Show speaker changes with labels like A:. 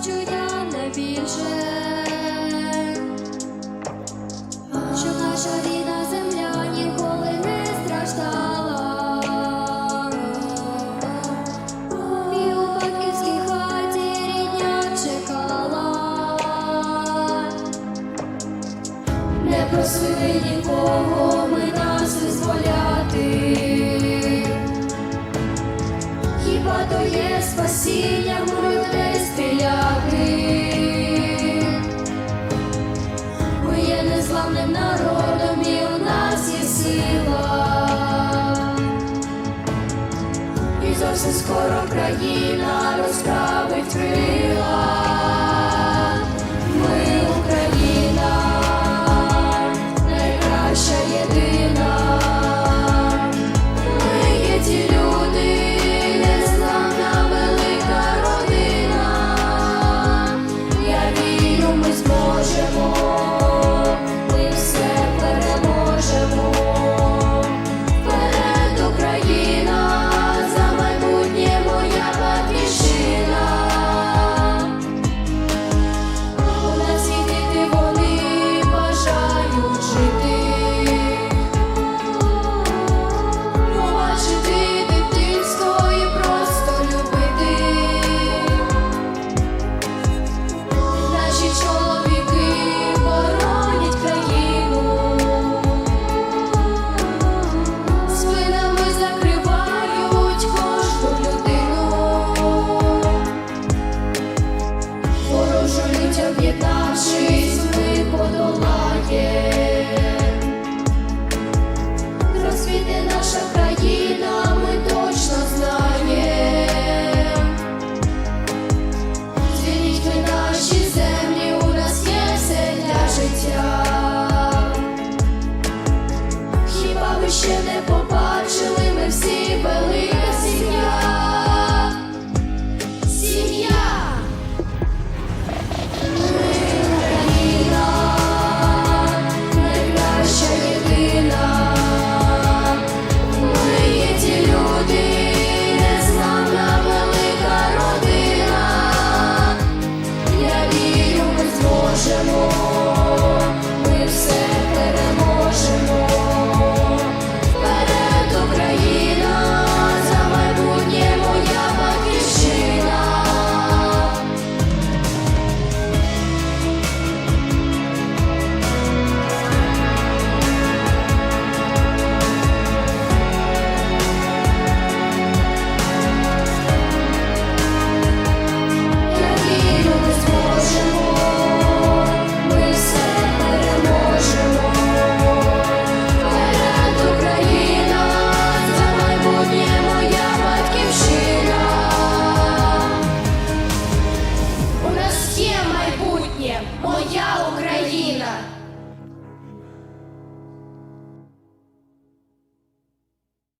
A: хочу я більше, щоб наша рідна земля ніколи не страждала. І у батьківській хаті рідня чекала. Не просили нікого ми нас визволяти. Зовсім скоро країна розправить крила.